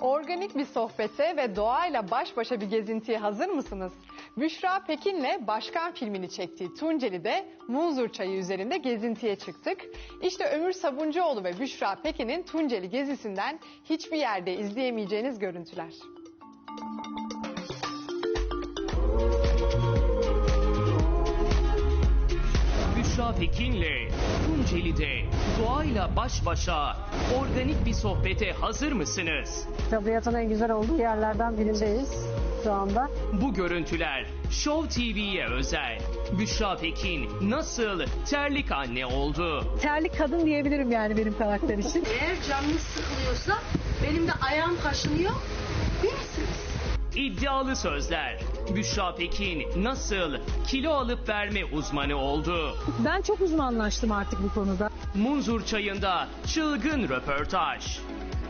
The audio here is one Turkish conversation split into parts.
Organik bir sohbete ve doğayla baş başa bir gezintiye hazır mısınız? Büşra Pekin'le Başkan filmini çektiği Tunceli'de Munzur Çayı üzerinde gezintiye çıktık. İşte Ömür Sabuncuoğlu ve Büşra Pekin'in Tunceli gezisinden hiçbir yerde izleyemeyeceğiniz görüntüler. Büşra Pekin'le Tunceli'de doğayla baş başa organik bir sohbete hazır mısınız? Tabiatın en güzel olduğu yerlerden birindeyiz şu anda. Bu görüntüler Show TV'ye özel. Büşra Pekin nasıl terlik anne oldu? Terlik kadın diyebilirim yani benim karakter için. Eğer canınız sıkılıyorsa benim de ayağım kaşınıyor. Değil misiniz? İddialı sözler. Büşra Pekin nasıl kilo alıp verme uzmanı oldu? Ben çok uzmanlaştım artık bu konuda. Munzur çayında çılgın röportaj.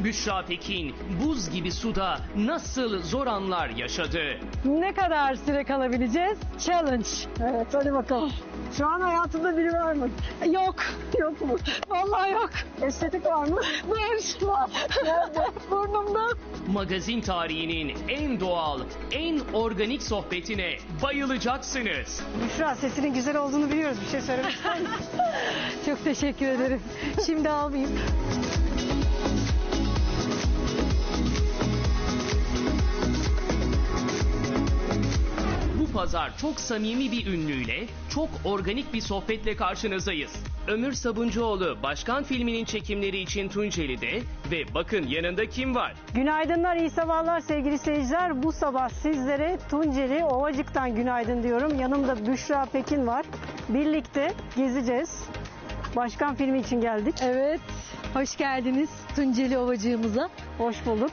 Büşra Pekin buz gibi suda nasıl zor anlar yaşadı? Ne kadar süre kalabileceğiz? Challenge. Evet hadi bakalım. Şu an hayatında biri var mı? Yok. Yok mu? Vallahi yok. Estetik var mı? Var. Var. Nerede? Burnumda. Magazin tarihinin en doğal, en organik sohbetine bayılacaksınız. Büşra sesinin güzel olduğunu biliyoruz. Bir şey söylemek ister misin? Çok teşekkür ederim. Şimdi almayayım. Pazar çok samimi bir ünlüyle, çok organik bir sohbetle karşınızdayız. Ömür Sabuncuoğlu Başkan filminin çekimleri için Tunceli'de ve bakın yanında kim var? Günaydınlar, iyi sabahlar sevgili seyirciler. Bu sabah sizlere Tunceli Ovacık'tan günaydın diyorum. Yanımda Büşra Pekin var. Birlikte gezeceğiz. Başkan filmi için geldik. Evet, hoş geldiniz Tunceli Ovacığımıza. Hoş bulduk.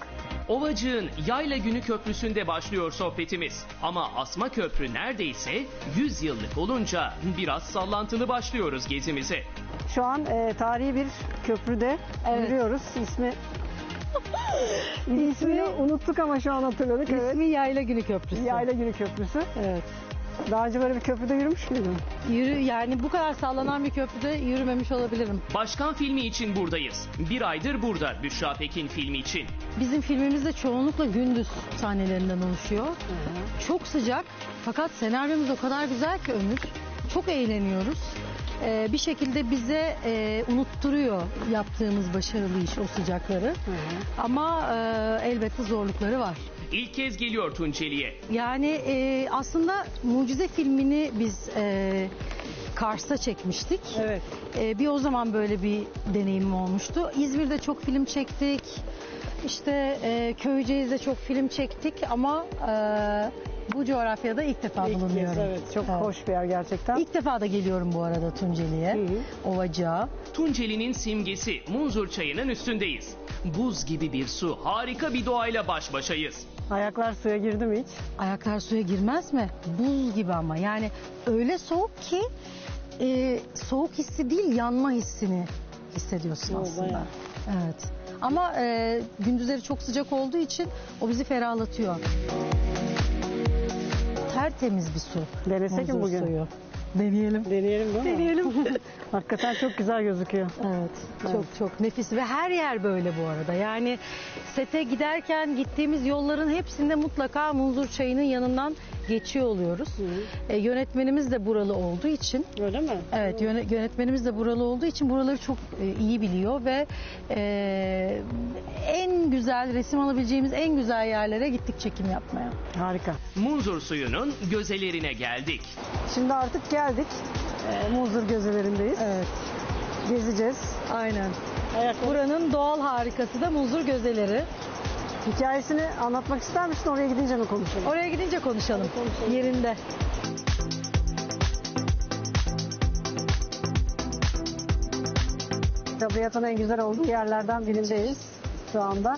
Ovacık'ın Yayla Günü Köprüsü'nde başlıyor sohbetimiz. Ama Asma Köprü neredeyse 100 yıllık olunca biraz sallantılı başlıyoruz gezimize. Şu an e, tarihi bir köprüde yürüyoruz. İsmi İsmini unuttuk ama şu an hatırladık. Evet. İsmi Yayla Günü Köprüsü. Yayla Günü Köprüsü. Evet. Daha önce böyle bir köprüde yürümüş müydün? Yürü yani bu kadar sallanan bir köprüde yürümemiş olabilirim. Başkan filmi için buradayız. Bir aydır burada Büşra Pekin filmi için. Bizim filmimiz de çoğunlukla gündüz sahnelerinden oluşuyor. Çok sıcak fakat senaryomuz o kadar güzel ki Ömür. Çok eğleniyoruz. Ee, bir şekilde bize e, unutturuyor yaptığımız başarılı iş o sıcakları. Ama e, elbette zorlukları var. İlk kez geliyor Tunceli'ye. Yani e, aslında Mucize filmini biz e, Kars'ta çekmiştik. Evet. E, bir o zaman böyle bir deneyimim olmuştu. İzmir'de çok film çektik. İşte e, Köyceğiz'de çok film çektik ama e, bu coğrafyada ilk defa İlk kez, bulunuyorum. evet. Çok hoş bir yer gerçekten. İlk defa da geliyorum bu arada Tunceli'ye, Hı Ovacığa. Tunceli'nin simgesi Munzur Çayı'nın üstündeyiz. Buz gibi bir su, harika bir doğayla baş başayız. Ayaklar suya girdi mi hiç? Ayaklar suya girmez mi? Buz gibi ama yani öyle soğuk ki e, soğuk hissi değil yanma hissini hissediyorsun Oo, aslında. bayağı. Evet. Ama e, gündüzleri çok sıcak olduğu için o bizi ferahlatıyor. Tertemiz bir su. Denesek mi bugün? Suyu. Deneyelim. Deneyelim değil mi? Deneyelim. Hakikaten çok güzel gözüküyor. Evet, çok çok nefis ve her yer böyle bu arada. Yani sete giderken gittiğimiz yolların hepsinde mutlaka Munzur Çayı'nın yanından geçiyor oluyoruz. E, yönetmenimiz de buralı olduğu için Öyle mi? Evet yöne- yönetmenimiz de buralı olduğu için buraları çok e, iyi biliyor ve e, en güzel resim alabileceğimiz en güzel yerlere gittik çekim yapmaya. Harika. Munzur suyunun gözelerine geldik. Şimdi artık geldik. Ee, Muzur gözelerindeyiz. Evet Gezeceğiz. aynen. Ayakları... Buranın doğal harikası da Munzur Gözeleri. Hikayesini anlatmak ister misin? Oraya gidince mi konuşalım? Oraya gidince konuşalım. Yerinde. Tabiatın en güzel olduğu yerlerden birindeyiz şu anda.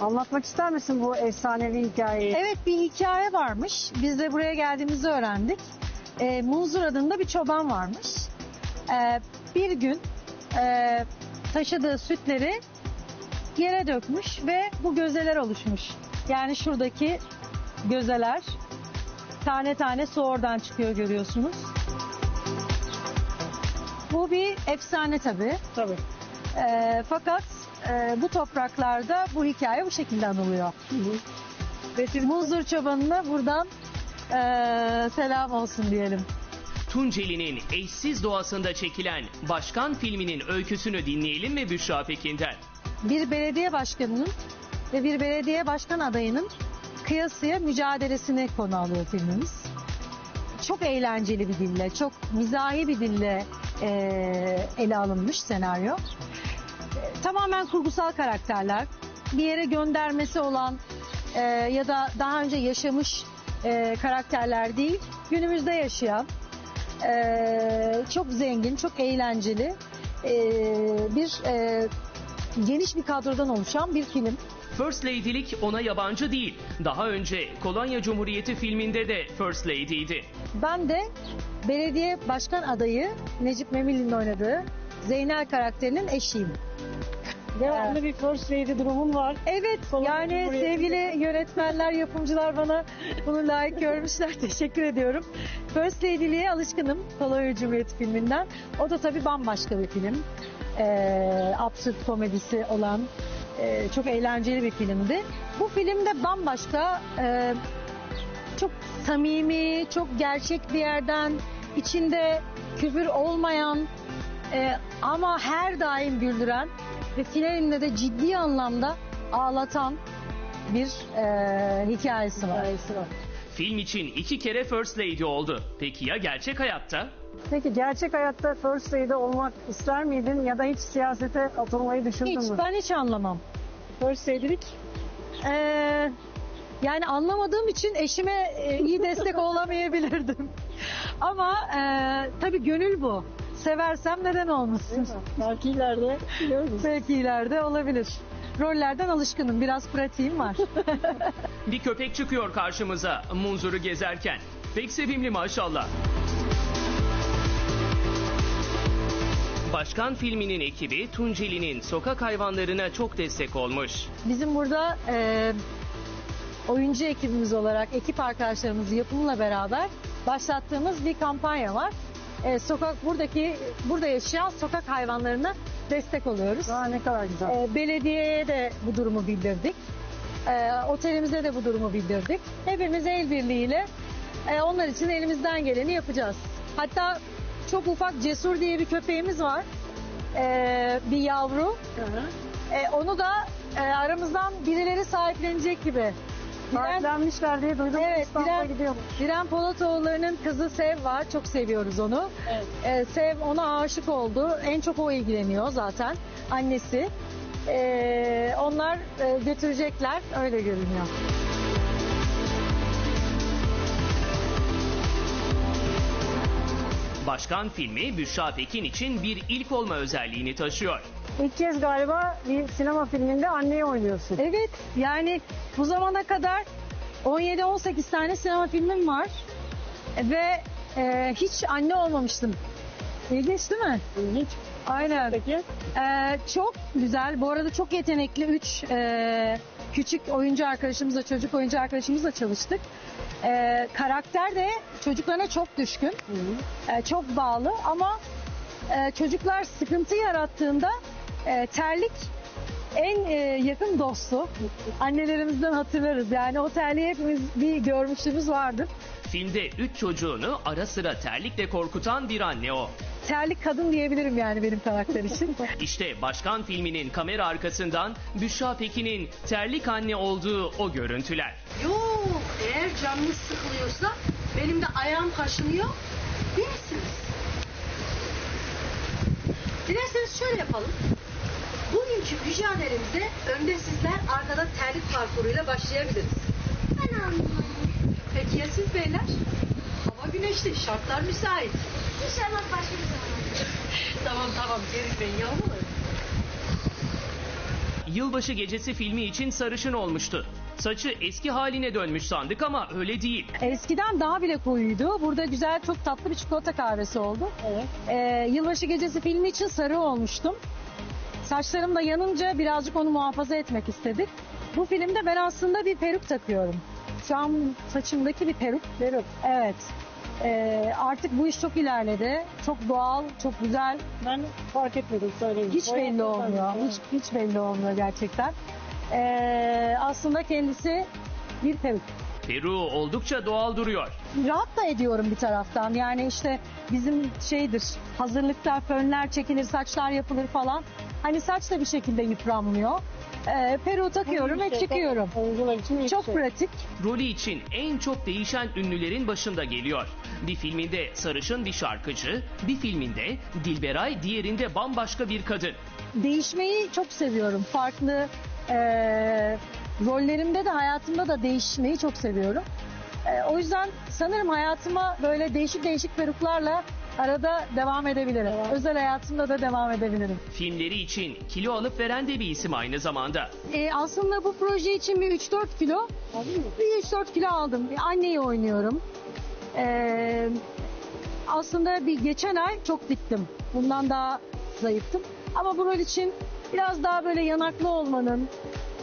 Anlatmak ister misin bu efsanevi hikayeyi? Evet bir hikaye varmış. Biz de buraya geldiğimizde öğrendik. E, Munzur adında bir çoban varmış. E, bir gün e, taşıdığı sütleri yere dökmüş ve bu gözeler oluşmuş. Yani şuradaki gözeler tane tane su oradan çıkıyor görüyorsunuz. Bu bir efsane tabii. Tabii. E, fakat e, bu topraklarda bu hikaye bu şekilde anılıyor. Muzur çobanına buradan e, selam olsun diyelim. Tunceli'nin eşsiz doğasında çekilen Başkan filminin öyküsünü dinleyelim mi Büşra Pekin'den? Bir belediye başkanının ve bir belediye başkan adayının kıyasıya mücadelesini konu alıyor filmimiz. Çok eğlenceli bir dille, çok mizahi bir dille eee, ele alınmış senaryo. E, Tamamen kurgusal karakterler. Bir yere göndermesi olan e, ya da daha önce yaşamış e, karakterler değil, günümüzde yaşayan, e, çok zengin, çok eğlenceli e, bir e, geniş bir kadrodan oluşan bir film. First Lady'lik ona yabancı değil. Daha önce Kolonya Cumhuriyeti filminde de First Lady'ydi. Ben de belediye başkan adayı Necip Memil'in oynadığı Zeynel karakterinin eşiyim. Devamlı bir first lady durumun var. Evet Kolonya yani sevgili yönetmenler, yapımcılar bana bunu layık görmüşler. Teşekkür ediyorum. First Lady'liğe alışkınım Kolonya Cumhuriyeti filminden. O da tabii bambaşka bir film. Ee, absürt komedisi olan e, çok eğlenceli bir filmdi. Bu filmde bambaşka e, çok samimi, çok gerçek bir yerden içinde küfür olmayan e, ama her daim güldüren ve finalinde de ciddi anlamda ağlatan bir e, hikayesi var. Film için iki kere First Lady oldu. Peki ya gerçek hayatta? Peki gerçek hayatta first lady olmak ister miydin ya da hiç siyasete atılmayı düşündün Hiç, mü? ben hiç anlamam. First lady'lik Ee, yani anlamadığım için eşime e, iyi destek olamayabilirdim. Ama e, tabii gönül bu. Seversem neden olmasın? belki ileride biliyoruz. Belki ileride olabilir. Rollerden alışkınım. Biraz pratiğim var. Bir köpek çıkıyor karşımıza munzuru gezerken. Pek sevimli maşallah. Başkan filminin ekibi Tunceli'nin sokak hayvanlarına çok destek olmuş. Bizim burada e, oyuncu ekibimiz olarak ekip arkadaşlarımız yapımla beraber başlattığımız bir kampanya var. E, sokak buradaki burada yaşayan sokak hayvanlarına destek oluyoruz. Aa, ne kadar güzel. E, belediyeye de bu durumu bildirdik. E, otelimize de bu durumu bildirdik. Hepimiz el birliğiyle e, onlar için elimizden geleni yapacağız. Hatta çok ufak Cesur diye bir köpeğimiz var. E, bir yavru. Hı hı. E, onu da e, aramızdan birileri sahiplenecek gibi. Diren, Sahiplenmişler diye duydum. Evet, İstanbul'a Diren- gidiyormuş. Diren Polatoğulları'nın kızı Sev var. Çok seviyoruz onu. Evet. E, Sev ona aşık oldu. En çok o ilgileniyor zaten. Annesi. E, onlar e, götürecekler. Öyle görünüyor. Başkan filmi Büşra Pekin için bir ilk olma özelliğini taşıyor. İlk kez galiba bir sinema filminde anneyi oynuyorsun. Evet yani bu zamana kadar 17-18 tane sinema filmim var. Ve e, hiç anne olmamıştım. İlginç değil mi? Hiç. Aynen. Peki. Ee, çok güzel. Bu arada çok yetenekli 3 küçük oyuncu arkadaşımızla, çocuk oyuncu arkadaşımızla çalıştık. Ee, karakter de çocuklarına çok düşkün, ee, çok bağlı ama e, çocuklar sıkıntı yarattığında e, terlik en e, yakın dostu. Annelerimizden hatırlarız. Yani o terliği hepimiz bir görmüşlüğümüz vardır. Filmde üç çocuğunu ara sıra terlikle korkutan bir anne o. Terlik kadın diyebilirim yani benim karakter için. İşte Başkan filminin kamera arkasından Büşra Pekin'in terlik anne olduğu o görüntüler. Yok eğer canınız sıkılıyorsa benim de ayağım kaşınıyor. Değil misiniz? Dilerseniz şöyle yapalım. Bugünkü mücadelemize önde sizler arkada terlik parkuruyla başlayabiliriz. Ben anlamadım. Peki ya siz beyler? Hava güneşli, şartlar müsait. İnşallah başka bir zaman. Tamam tamam gerilmeyin yavrularım. Yılbaşı gecesi filmi için sarışın olmuştu. Saçı eski haline dönmüş sandık ama öyle değil. Eskiden daha bile koyuydu. Burada güzel çok tatlı bir çikolata kahvesi oldu. Evet. Ee, yılbaşı gecesi filmi için sarı olmuştum. Saçlarım da yanınca birazcık onu muhafaza etmek istedik. Bu filmde ben aslında bir peruk takıyorum. Şu an saçımdaki bir peruk. Peruk. Evet. Ee, artık bu iş çok ilerledi. Çok doğal, çok güzel. Ben fark etmedim söyleyeyim. Hiç belli olmuyor. Hiç, hiç belli olmuyor gerçekten. Ee, aslında kendisi bir peruk. Peru oldukça doğal duruyor. Rahat da ediyorum bir taraftan. Yani işte bizim şeydir hazırlıklar, fönler çekilir, saçlar yapılır falan. Hani saç da bir şekilde yıpranmıyor. Ee, peruğu takıyorum ve çıkıyorum. Oyuncular için iyi Çok şey. pratik. Rolü için en çok değişen ünlülerin başında geliyor. Bir filminde sarışın bir şarkıcı, bir filminde Dilberay, diğerinde bambaşka bir kadın. Değişmeyi çok seviyorum. Farklı eee, rollerimde de hayatımda da değişmeyi çok seviyorum. Eee, o yüzden sanırım hayatıma böyle değişik değişik peruklarla arada devam edebilirim. Özel hayatımda da devam edebilirim. Filmleri için kilo alıp veren de bir isim aynı zamanda. Ee, aslında bu proje için bir 3-4 kilo, bir 3-4 kilo aldım. Bir anneyi oynuyorum. Ee, aslında bir geçen ay çok diktim. Bundan daha zayıftım. Ama bu rol için biraz daha böyle yanaklı olmanın,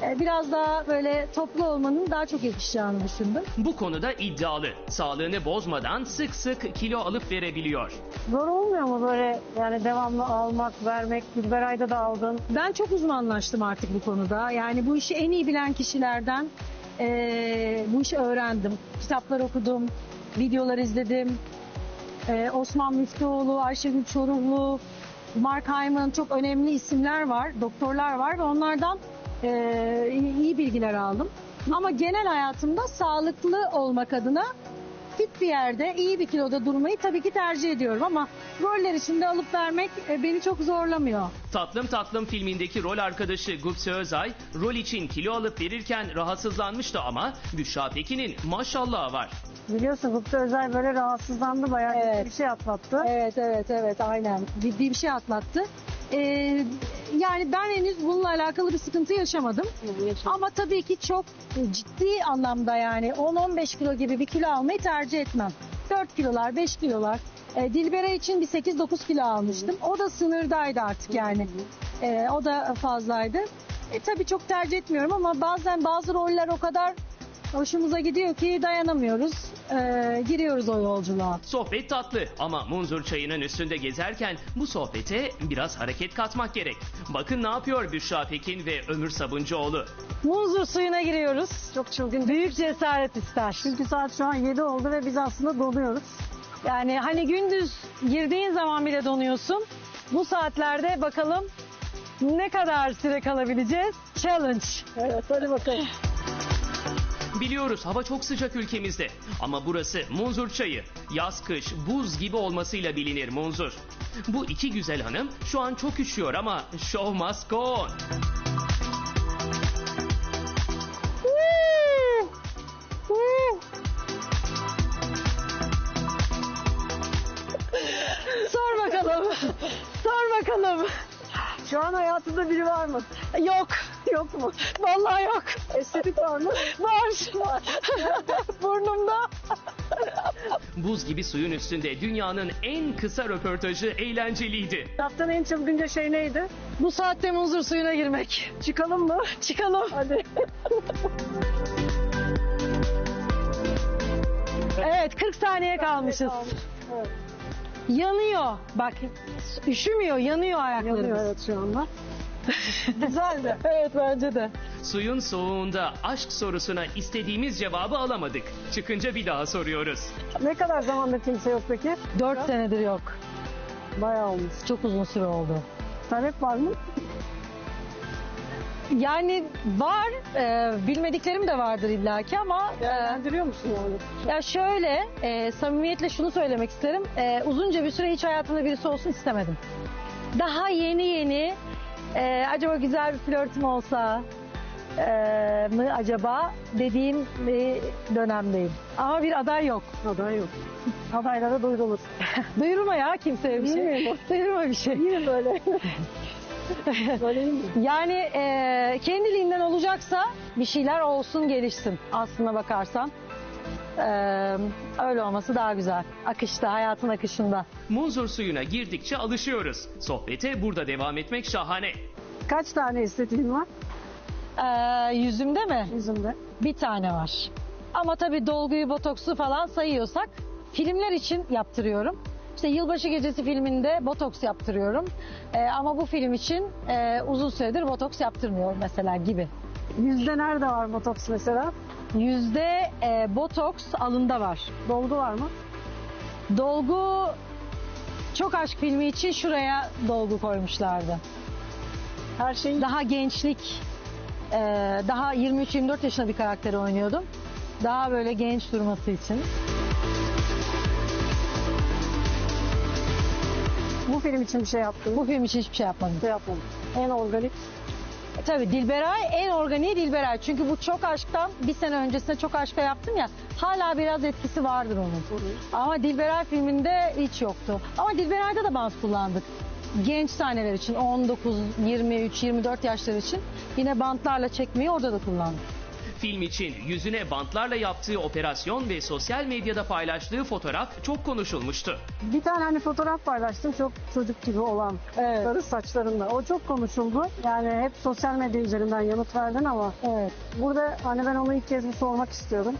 e, biraz daha böyle toplu olmanın daha çok yakışacağını düşündüm. Bu konuda iddialı. Sağlığını bozmadan sık sık kilo alıp verebiliyor. Zor olmuyor mu böyle yani devamlı almak, vermek? Dilberay'da da aldın. Ben çok uzmanlaştım artık bu konuda. Yani bu işi en iyi bilen kişilerden eee, bu işi öğrendim. Kitaplar okudum, videolar izledim. Eee, Osman Müftüoğlu, Ayşegül Çoruhlu, Mark Hyman çok önemli isimler var, doktorlar var ve onlardan eee, iyi bilgiler aldım. Ama genel hayatımda sağlıklı olmak adına fit bir yerde, iyi bir kiloda durmayı tabii ki tercih ediyorum ama roller içinde alıp vermek e, beni çok zorlamıyor. Tatlım Tatlım filmindeki rol arkadaşı Gupse Özay, rol için kilo alıp verirken rahatsızlanmıştı ama Büşra Pekin'in maşallahı var. Biliyorsun Gupta Özel böyle rahatsızlandı bayağı Evet. bir şey atlattı. Evet evet evet aynen ciddi bir şey atlattı. Ee, yani ben henüz bununla alakalı bir sıkıntı yaşamadım. Ama tabii ki çok ciddi anlamda yani 10-15 kilo gibi bir kilo almayı tercih etmem. 4 kilolar 5 kilolar. Ee, Dilbera için bir 8-9 kilo almıştım. O da sınırdaydı artık yani. Ee, o da fazlaydı. E, tabii çok tercih etmiyorum ama bazen bazı roller o kadar hoşumuza gidiyor ki dayanamıyoruz. Ee, giriyoruz o yolculuğa. Sohbet tatlı ama munzur çayının üstünde gezerken bu sohbete biraz hareket katmak gerek. Bakın ne yapıyor Büşra Pekin ve Ömür Sabuncuoğlu. Muzur suyuna giriyoruz. Çok çılgın. Büyük cesaret ister. Çünkü saat şu an 7 oldu ve biz aslında donuyoruz. Yani hani gündüz girdiğin zaman bile donuyorsun. Bu saatlerde bakalım ne kadar süre kalabileceğiz? Challenge. Evet hadi bakalım. Biliyoruz hava çok sıcak ülkemizde ama burası Munzur çayı. Yaz kış buz gibi olmasıyla bilinir Munzur. Bu iki güzel hanım şu an çok üşüyor ama show must go on. Sor bakalım. Sor bakalım. Şu an hayatında biri var mı? Yok. Yok mu? Vallahi yok. Estetik var mı? Var. Burnumda. Buz gibi suyun üstünde dünyanın en kısa röportajı eğlenceliydi. Yaptığın en çılgınca şey neydi? Bu saatte muzur suyuna girmek. Çıkalım mı? Çıkalım. Hadi. Evet 40 saniye kalmışız. Evet. Yanıyor. Bak üşümüyor yanıyor ayaklarımız. Yanıyor evet şu anda. Güzeldi. Evet bence de. Suyun soğuğunda aşk sorusuna istediğimiz cevabı alamadık. Çıkınca bir daha soruyoruz. Ne kadar zamandır kimse yok peki? 4 senedir yok. Bayağı olmuş. Çok uzun süre oldu. Talep var mı? Yani var, e, bilmediklerim de vardır illaki ama e, Değerlendiriyor musun yani? ya şöyle e, samimiyetle şunu söylemek isterim. E, uzunca bir süre hiç hayatımda birisi olsun istemedim. Daha yeni yeni e, acaba güzel bir flörtüm olsa e, mı acaba dediğim bir dönemdeyim. Ama bir aday yok. Aday yok. Adaylara duyurulur. Duyurma ya kimseye bir şey. Duyurma bir şey. Yine böyle. böyle iyi mi? Yani e, kendiliğinden olacaksa bir şeyler olsun gelişsin aslına bakarsan. E, öyle olması daha güzel. Akışta, hayatın akışında. Munzur suyuna girdikçe alışıyoruz. Sohbete burada devam etmek şahane. Kaç tane estetiğin var E, yüzümde mi? yüzünde? Bir tane var. Ama tabii dolguyu, botoksu falan sayıyorsak filmler için yaptırıyorum. İşte Yılbaşı Gecesi filminde botoks yaptırıyorum. Ee, ama bu film için e, uzun süredir botoks yaptırmıyorum mesela gibi. Yüzde nerede var botoks mesela? Yüzde e, botoks alında var. Dolgu var mı? Dolgu çok aşk filmi için şuraya dolgu koymuşlardı. Her şeyin Daha gençlik, e, daha 23-24 yaşında bir karakteri oynuyordum. Daha böyle genç durması için. bu film için bir şey yaptın. Bu film için hiçbir şey yapmadım. şey yapmadım. En organik. Tabii Dilberay en organiği Dilberay. Çünkü bu çok aşktan bir sene öncesinde çok aşka yaptım ya. Hala biraz etkisi vardır onun. Ama Dilberay filminde hiç yoktu. Ama Dilberay'da da bant kullandık. Genç sahneler için 19, 23, 24 yaşlar için yine bantlarla çekmeyi orada da kullandık. Film için yüzüne bantlarla yaptığı operasyon ve sosyal medyada paylaştığı fotoğraf çok konuşulmuştu. Bir tane hani fotoğraf paylaştım çok çocuk gibi olan Evet. sarı saçlarında. O çok konuşuldu. Yani hep sosyal medya üzerinden yanıt verdin ama Evet. burada hani ben onu ilk kez bir sormak istiyorum.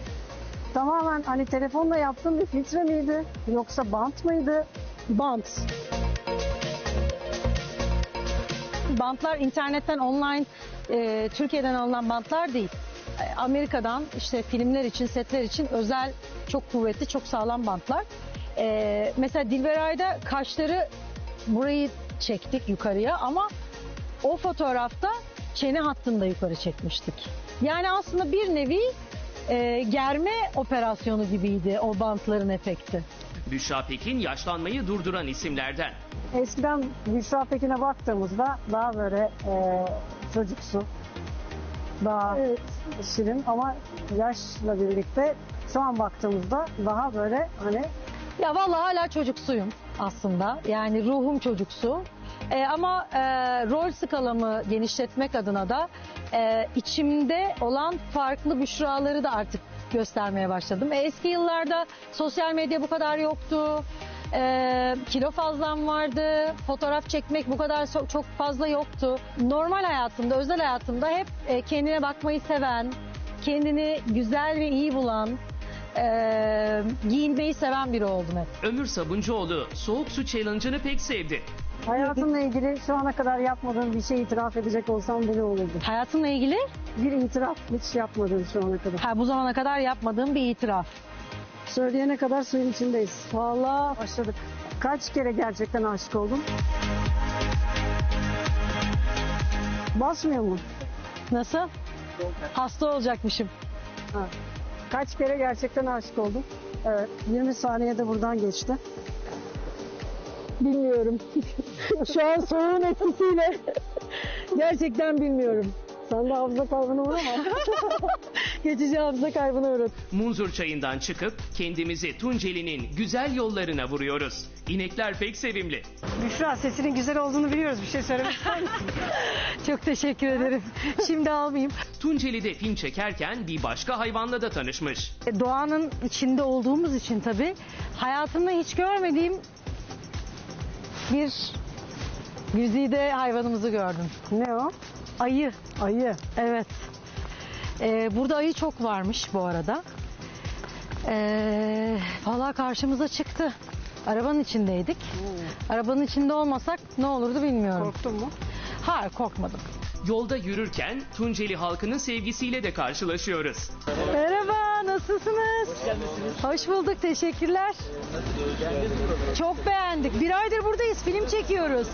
Tamamen hani telefonla yaptığın bir filtre miydi? Yoksa bant mıydı? Bant. Bantlar internetten online e, Türkiye'den alınan bantlar değil. Amerika'dan işte filmler için, setler için özel çok kuvvetli, çok sağlam bantlar. E, mesela Dilberay'da kaşları burayı çektik yukarıya ama o fotoğrafta çene hattında yukarı çekmiştik. Yani aslında bir nevi e, germe operasyonu gibiydi o bantların efekti. Büşra Pekin yaşlanmayı durduran isimlerden. Eskiden Büşra Pekin'e baktığımızda daha böyle e, çocuksu, daha şirin ama yaşla birlikte şu an baktığımızda daha böyle hani Ya vallahi hala çocuksuyum aslında. Yani ruhum çocuksu. Ee, ama e, rol skalamı genişletmek adına da e, içimde olan farklı büşraları da artık göstermeye başladım. E, eski yıllarda sosyal medya bu kadar yoktu. E, kilo fazlam vardı. Fotoğraf çekmek bu kadar so- çok fazla yoktu. Normal hayatımda, özel hayatımda hep e, kendine bakmayı seven, kendini güzel ve iyi bulan, e, giyinmeyi seven biri oldum hep. Ömür Sabuncuoğlu soğuk su challenge'ını pek sevdi. hayatınla ilgili şu ana kadar yapmadığın bir şey itiraf edecek olsam bu ne olurdu? Hayatımla ilgili Bir itiraf hiç yapmadın şu ana kadar. ha, bu zamana kadar yapmadığım bir itiraf. Söyleyene kadar suyun içindeyiz. Vallahi başladık. Kaç kere gerçekten aşık oldun? Basmıyor mu? Nasıl? Hasta olacakmışım. Ha. Kaç kere gerçekten aşık oldun? Evet. 20 saniyede buradan geçti. Bilmiyorum. Şu an soğuğun etkisiyle gerçekten bilmiyorum. Sen de hafıza kaybına uğrama. Geçici hafıza kaybına uğradım. Munzur çayından çıkıp kendimizi Tunceli'nin güzel yollarına vuruyoruz. İnekler pek sevimli. Büşra sesinin güzel olduğunu biliyoruz. Bir şey söylemek ister misin? Çok teşekkür ederim. Şimdi almayayım. Tunceli'de film çekerken bir başka hayvanla da tanışmış. E, Doğanın içinde olduğumuz için tabii hayatımda hiç görmediğim bir güzide hayvanımızı gördüm. ne o? Ayı. Ayı. Evet. Ee, burada ayı çok varmış bu arada. Ee, Valla karşımıza çıktı. Arabanın içindeydik. Arabanın içinde olmasak ne olurdu bilmiyorum. Korktun mu? Hayır korkmadım. Yolda yürürken Tunceli halkının sevgisiyle de karşılaşıyoruz. Merhaba nasılsınız? Hoş geldiniz. Hoş bulduk teşekkürler. Çok beğendik. Bir aydır buradayız film çekiyoruz.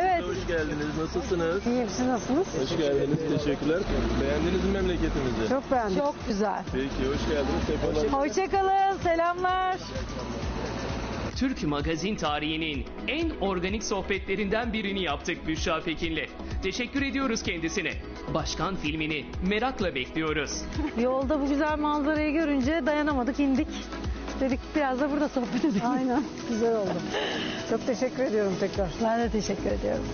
Evet. Hoş geldiniz. Nasılsınız? İyiyim siz nasılsınız? Hoş geldiniz. Teşekkürler. Beğendiniz mi memleketimizi? Çok beğendim. Çok güzel. Peki hoş geldiniz. Hoşçakalın selamlar. Türk magazin tarihinin en organik sohbetlerinden birini yaptık Büşra Pekin'le. Teşekkür ediyoruz kendisine. Başkan filmini merakla bekliyoruz. Yolda bu güzel manzarayı görünce dayanamadık indik. Dedik biraz da burada sohbet edelim. Aynen. Güzel oldu. Çok teşekkür ediyorum tekrar. Ben de teşekkür ediyorum.